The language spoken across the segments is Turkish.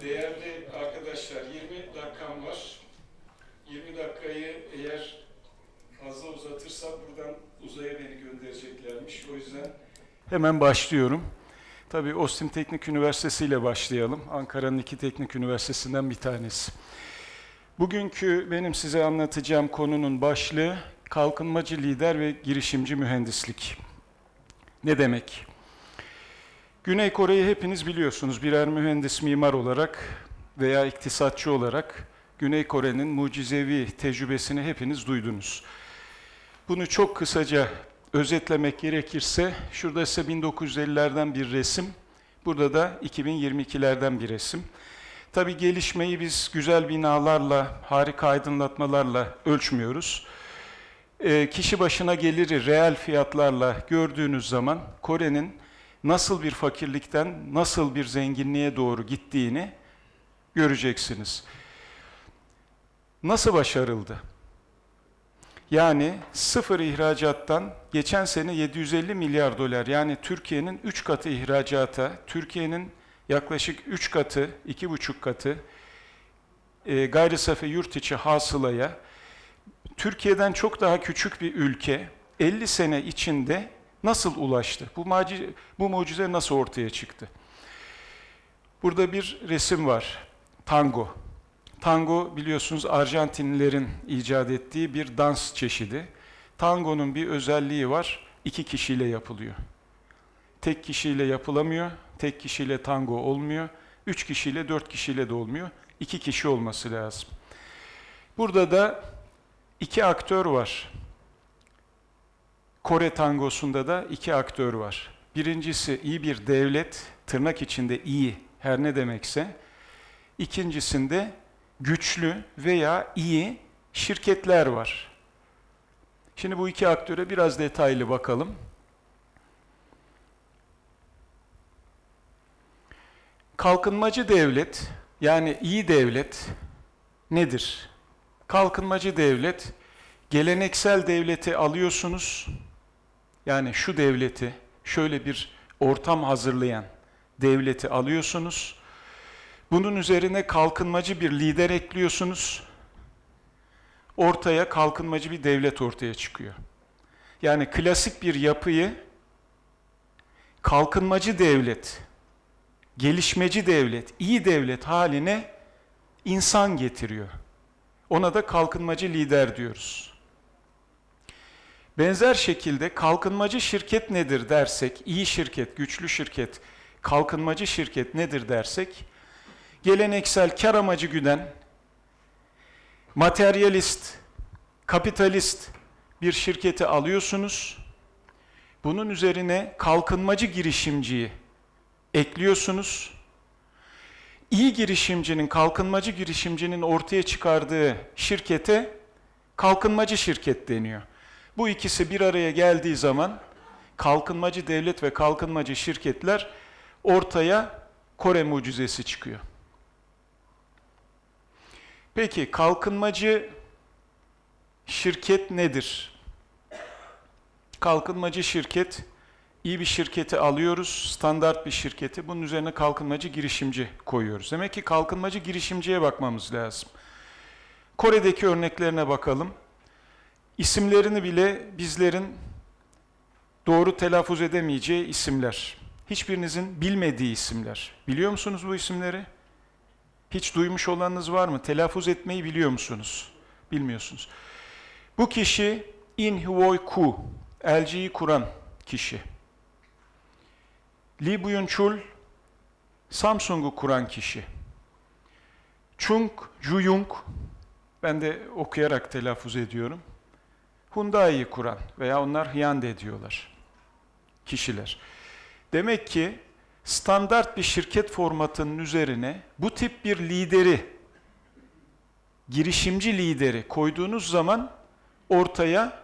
Değerli arkadaşlar 20 dakikam var. 20 dakikayı eğer fazla uzatırsam buradan uzaya beni göndereceklermiş. O yüzden hemen başlıyorum. Tabii Ostim Teknik Üniversitesi ile başlayalım. Ankara'nın iki teknik üniversitesinden bir tanesi. Bugünkü benim size anlatacağım konunun başlığı kalkınmacı lider ve girişimci mühendislik. Ne demek? Güney Kore'yi hepiniz biliyorsunuz. Birer mühendis mimar olarak veya iktisatçı olarak Güney Kore'nin mucizevi tecrübesini hepiniz duydunuz. Bunu çok kısaca özetlemek gerekirse şurada ise 1950'lerden bir resim, burada da 2022'lerden bir resim. Tabii gelişmeyi biz güzel binalarla, harika aydınlatmalarla ölçmüyoruz. E, kişi başına geliri reel fiyatlarla gördüğünüz zaman Kore'nin nasıl bir fakirlikten nasıl bir zenginliğe doğru gittiğini göreceksiniz. Nasıl başarıldı? Yani sıfır ihracattan geçen sene 750 milyar dolar yani Türkiye'nin 3 katı ihracata, Türkiye'nin yaklaşık 3 katı, 2,5 katı e, gayri safi yurt içi hasılaya Türkiye'den çok daha küçük bir ülke 50 sene içinde nasıl ulaştı? Bu, bu mucize nasıl ortaya çıktı? Burada bir resim var. Tango. Tango biliyorsunuz Arjantinlilerin icat ettiği bir dans çeşidi. Tangonun bir özelliği var. iki kişiyle yapılıyor. Tek kişiyle yapılamıyor. Tek kişiyle tango olmuyor. Üç kişiyle, dört kişiyle de olmuyor. İki kişi olması lazım. Burada da iki aktör var. Kore tangosunda da iki aktör var. Birincisi iyi bir devlet, tırnak içinde iyi, her ne demekse. İkincisinde güçlü veya iyi şirketler var. Şimdi bu iki aktöre biraz detaylı bakalım. Kalkınmacı devlet, yani iyi devlet nedir? Kalkınmacı devlet, geleneksel devleti alıyorsunuz, yani şu devleti, şöyle bir ortam hazırlayan devleti alıyorsunuz. Bunun üzerine kalkınmacı bir lider ekliyorsunuz. Ortaya kalkınmacı bir devlet ortaya çıkıyor. Yani klasik bir yapıyı kalkınmacı devlet, gelişmeci devlet, iyi devlet haline insan getiriyor. Ona da kalkınmacı lider diyoruz. Benzer şekilde kalkınmacı şirket nedir dersek, iyi şirket, güçlü şirket, kalkınmacı şirket nedir dersek, geleneksel kar amacı güden, materyalist, kapitalist bir şirketi alıyorsunuz. Bunun üzerine kalkınmacı girişimciyi ekliyorsunuz. İyi girişimcinin, kalkınmacı girişimcinin ortaya çıkardığı şirkete kalkınmacı şirket deniyor. Bu ikisi bir araya geldiği zaman kalkınmacı devlet ve kalkınmacı şirketler ortaya Kore mucizesi çıkıyor. Peki kalkınmacı şirket nedir? Kalkınmacı şirket iyi bir şirketi alıyoruz, standart bir şirketi. Bunun üzerine kalkınmacı girişimci koyuyoruz. Demek ki kalkınmacı girişimciye bakmamız lazım. Kore'deki örneklerine bakalım. İsimlerini bile bizlerin doğru telaffuz edemeyeceği isimler. Hiçbirinizin bilmediği isimler. Biliyor musunuz bu isimleri? Hiç duymuş olanınız var mı? Telaffuz etmeyi biliyor musunuz? Bilmiyorsunuz. Bu kişi In Hwoy Ku, LG'yi kuran kişi. Lee Byung-chul, Samsung'u kuran kişi. Chung Ju-young, ben de okuyarak telaffuz ediyorum. Hyundai'yi kuran veya onlar Hyundai diyorlar. Kişiler. Demek ki standart bir şirket formatının üzerine bu tip bir lideri, girişimci lideri koyduğunuz zaman ortaya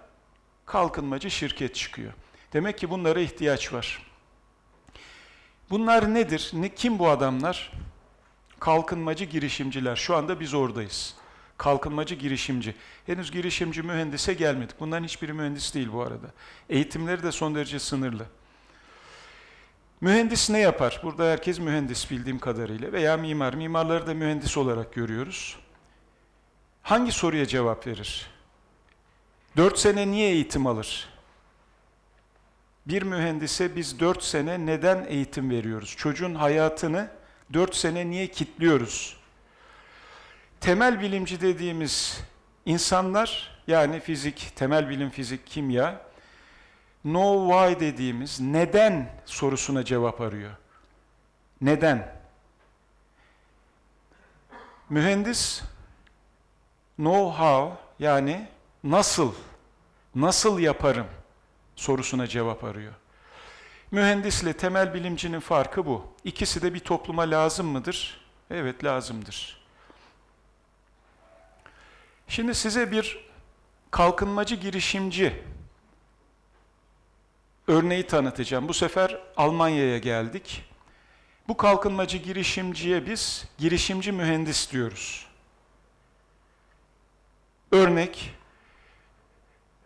kalkınmacı şirket çıkıyor. Demek ki bunlara ihtiyaç var. Bunlar nedir? Ne, kim bu adamlar? Kalkınmacı girişimciler. Şu anda biz oradayız. Kalkınmacı girişimci. Henüz girişimci mühendise gelmedik. Bunların hiçbiri mühendis değil bu arada. Eğitimleri de son derece sınırlı. Mühendis ne yapar? Burada herkes mühendis bildiğim kadarıyla veya mimar. Mimarları da mühendis olarak görüyoruz. Hangi soruya cevap verir? Dört sene niye eğitim alır? Bir mühendise biz dört sene neden eğitim veriyoruz? Çocuğun hayatını dört sene niye kitliyoruz? Temel bilimci dediğimiz insanlar, yani fizik, temel bilim fizik, kimya, know why dediğimiz neden sorusuna cevap arıyor. Neden? Mühendis know how yani nasıl, nasıl yaparım sorusuna cevap arıyor. Mühendisle temel bilimcinin farkı bu. İkisi de bir topluma lazım mıdır? Evet lazımdır. Şimdi size bir kalkınmacı girişimci örneği tanıtacağım. Bu sefer Almanya'ya geldik. Bu kalkınmacı girişimciye biz girişimci mühendis diyoruz. Örnek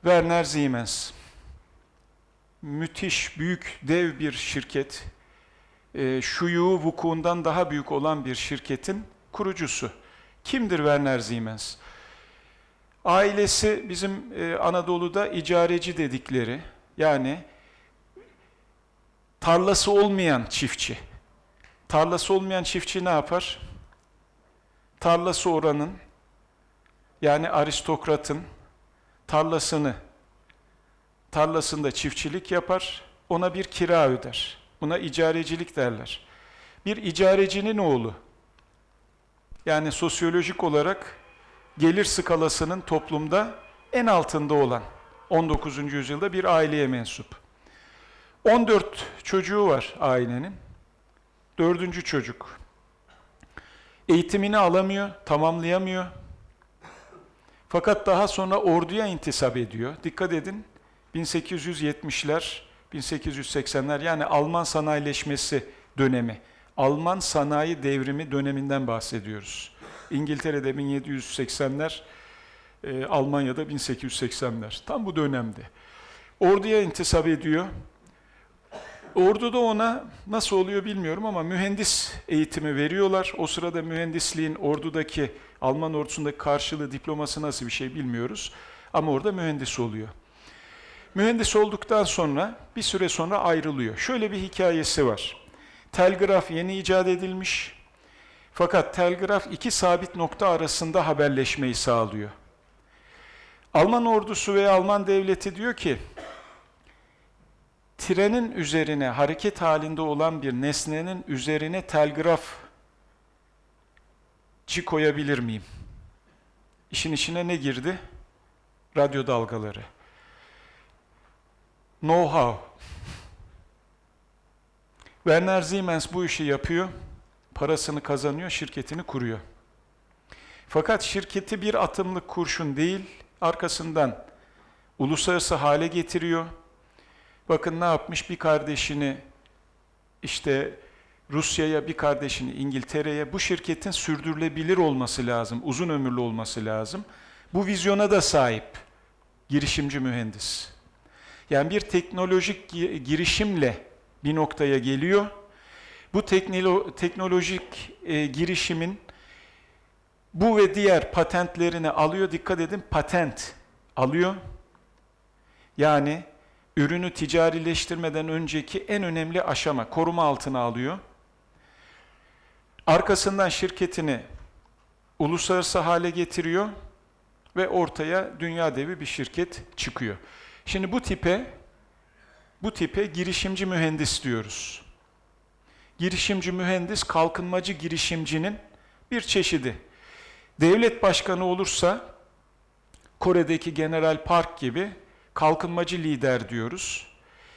Werner Siemens. Müthiş, büyük, dev bir şirket. E, şuyu vukuundan daha büyük olan bir şirketin kurucusu. Kimdir Werner Siemens? Ailesi bizim e, Anadolu'da icareci dedikleri, yani tarlası olmayan çiftçi. Tarlası olmayan çiftçi ne yapar? Tarlası oranın, yani aristokratın tarlasını, tarlasında çiftçilik yapar, ona bir kira öder. Buna icarecilik derler. Bir icarecinin oğlu, yani sosyolojik olarak gelir skalasının toplumda en altında olan 19. yüzyılda bir aileye mensup. 14 çocuğu var ailenin. Dördüncü çocuk. Eğitimini alamıyor, tamamlayamıyor. Fakat daha sonra orduya intisap ediyor. Dikkat edin, 1870'ler, 1880'ler yani Alman sanayileşmesi dönemi, Alman sanayi devrimi döneminden bahsediyoruz. İngiltere'de 1780'ler, e, Almanya'da 1880'ler. Tam bu dönemde. Orduya intisap ediyor. Orduda ona nasıl oluyor bilmiyorum ama mühendis eğitimi veriyorlar. O sırada mühendisliğin ordudaki, Alman ordusundaki karşılığı diploması nasıl bir şey bilmiyoruz. Ama orada mühendis oluyor. Mühendis olduktan sonra bir süre sonra ayrılıyor. Şöyle bir hikayesi var. Telgraf yeni icat edilmiş. Fakat telgraf iki sabit nokta arasında haberleşmeyi sağlıyor. Alman ordusu veya Alman devleti diyor ki, trenin üzerine hareket halinde olan bir nesnenin üzerine telgraf çi koyabilir miyim? İşin içine ne girdi? Radyo dalgaları. Know-how. Werner Siemens bu işi yapıyor, parasını kazanıyor, şirketini kuruyor. Fakat şirketi bir atımlık kurşun değil, arkasından uluslararası hale getiriyor. Bakın ne yapmış? Bir kardeşini işte Rusya'ya, bir kardeşini İngiltere'ye. Bu şirketin sürdürülebilir olması lazım, uzun ömürlü olması lazım. Bu vizyona da sahip girişimci mühendis. Yani bir teknolojik girişimle bir noktaya geliyor. Bu teknolo teknolojik e, girişimin bu ve diğer patentlerini alıyor. Dikkat edin patent alıyor. Yani ürünü ticarileştirmeden önceki en önemli aşama koruma altına alıyor. Arkasından şirketini uluslararası hale getiriyor ve ortaya dünya devi bir şirket çıkıyor. Şimdi bu tipe bu tipe girişimci mühendis diyoruz. Girişimci mühendis kalkınmacı girişimcinin bir çeşidi. Devlet başkanı olursa Kore'deki General Park gibi kalkınmacı lider diyoruz.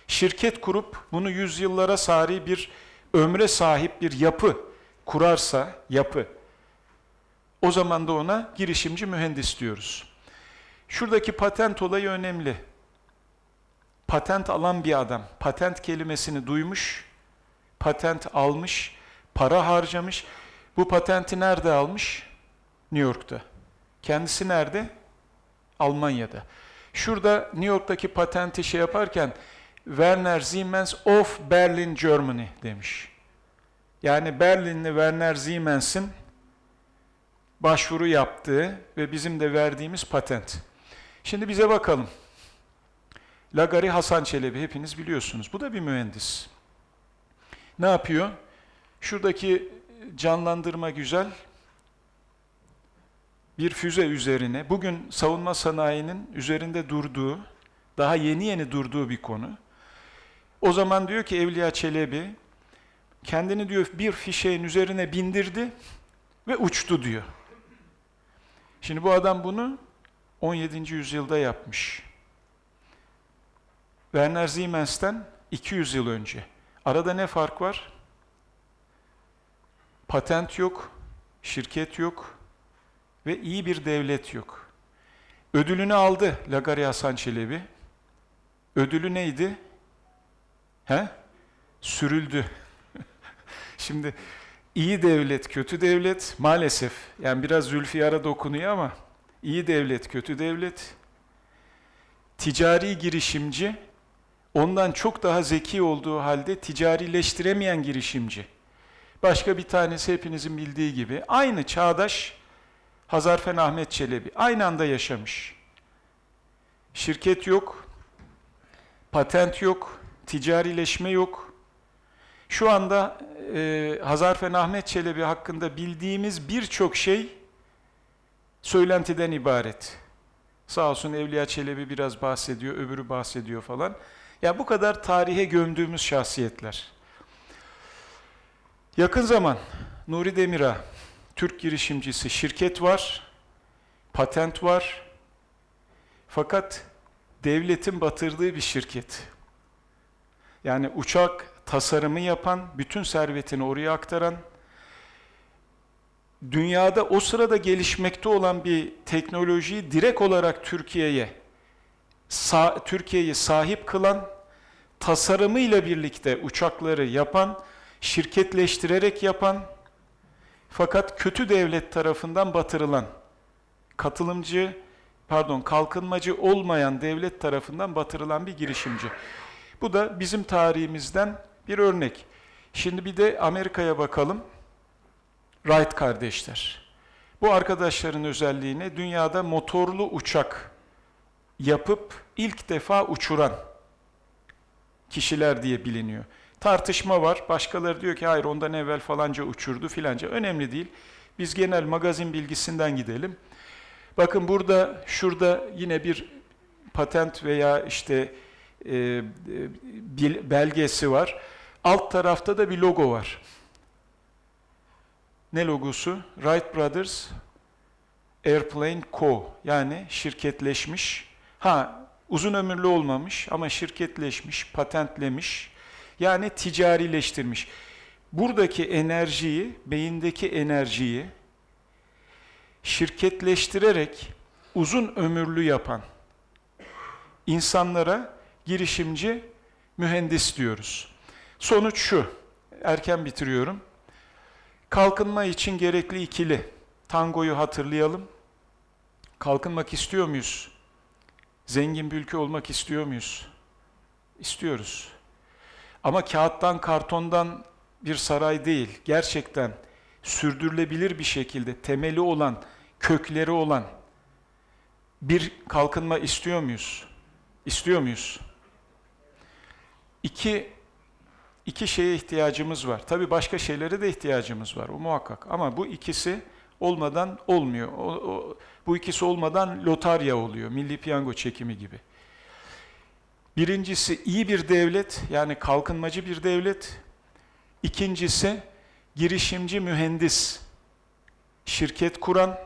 Şirket kurup bunu yüzyıllara sari bir ömre sahip bir yapı kurarsa yapı o zaman da ona girişimci mühendis diyoruz. Şuradaki patent olayı önemli. Patent alan bir adam, patent kelimesini duymuş, patent almış, para harcamış. Bu patenti nerede almış? New York'ta. Kendisi nerede? Almanya'da. Şurada New York'taki patenti şey yaparken Werner Siemens of Berlin, Germany demiş. Yani Berlinli Werner Siemens'in başvuru yaptığı ve bizim de verdiğimiz patent. Şimdi bize bakalım. Lagari Hasan Çelebi hepiniz biliyorsunuz. Bu da bir mühendis. Ne yapıyor? Şuradaki canlandırma güzel. Bir füze üzerine, bugün savunma sanayinin üzerinde durduğu, daha yeni yeni durduğu bir konu. O zaman diyor ki Evliya Çelebi, kendini diyor bir fişeğin üzerine bindirdi ve uçtu diyor. Şimdi bu adam bunu 17. yüzyılda yapmış. Werner Siemens'ten 200 yıl önce. Arada ne fark var? Patent yok, şirket yok ve iyi bir devlet yok. Ödülünü aldı Lagari Hasan Çelebi. Ödülü neydi? He? Sürüldü. Şimdi iyi devlet, kötü devlet maalesef yani biraz Zülfiyar'a dokunuyor ama iyi devlet, kötü devlet ticari girişimci ondan çok daha zeki olduğu halde ticarileştiremeyen girişimci. Başka bir tanesi hepinizin bildiği gibi aynı çağdaş Hazarfen Ahmet Çelebi aynı anda yaşamış. Şirket yok, patent yok, ticarileşme yok. Şu anda e, Hazarfen Ahmet Çelebi hakkında bildiğimiz birçok şey söylentiden ibaret. Sağ olsun Evliya Çelebi biraz bahsediyor, öbürü bahsediyor falan. Ya bu kadar tarihe gömdüğümüz şahsiyetler. Yakın zaman Nuri Demir'a, Türk girişimcisi şirket var, patent var. Fakat devletin batırdığı bir şirket. Yani uçak tasarımı yapan, bütün servetini oraya aktaran, dünyada o sırada gelişmekte olan bir teknolojiyi direkt olarak Türkiye'ye Türkiye'yi sahip kılan, tasarımıyla birlikte uçakları yapan, şirketleştirerek yapan, fakat kötü devlet tarafından batırılan, katılımcı, pardon kalkınmacı olmayan devlet tarafından batırılan bir girişimci. Bu da bizim tarihimizden bir örnek. Şimdi bir de Amerika'ya bakalım. Wright kardeşler. Bu arkadaşların özelliğini dünyada motorlu uçak yapıp ilk defa uçuran kişiler diye biliniyor. Tartışma var. Başkaları diyor ki hayır ondan evvel falanca uçurdu filanca. Önemli değil. Biz genel magazin bilgisinden gidelim. Bakın burada, şurada yine bir patent veya işte e, bil- belgesi var. Alt tarafta da bir logo var. Ne logosu? Wright Brothers Airplane Co. Yani şirketleşmiş. Ha uzun ömürlü olmamış ama şirketleşmiş, patentlemiş. Yani ticarileştirmiş. Buradaki enerjiyi, beyindeki enerjiyi şirketleştirerek uzun ömürlü yapan insanlara girişimci, mühendis diyoruz. Sonuç şu, erken bitiriyorum. Kalkınma için gerekli ikili. Tangoyu hatırlayalım. Kalkınmak istiyor muyuz? Zengin bir ülke olmak istiyor muyuz? İstiyoruz. Ama kağıttan, kartondan bir saray değil. Gerçekten sürdürülebilir bir şekilde temeli olan, kökleri olan bir kalkınma istiyor muyuz? İstiyor muyuz? İki, iki şeye ihtiyacımız var. Tabii başka şeylere de ihtiyacımız var, o muhakkak. Ama bu ikisi olmadan olmuyor. O, o, bu ikisi olmadan lotarya oluyor, milli piyango çekimi gibi. Birincisi iyi bir devlet, yani kalkınmacı bir devlet. İkincisi girişimci mühendis, şirket kuran,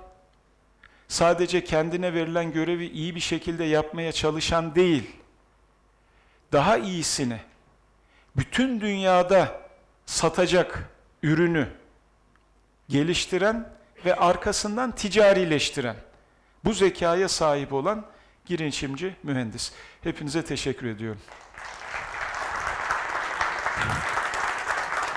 sadece kendine verilen görevi iyi bir şekilde yapmaya çalışan değil, daha iyisini, bütün dünyada satacak ürünü geliştiren ve arkasından ticarileştiren, bu zekaya sahip olan girişimci mühendis. Hepinize teşekkür ediyorum.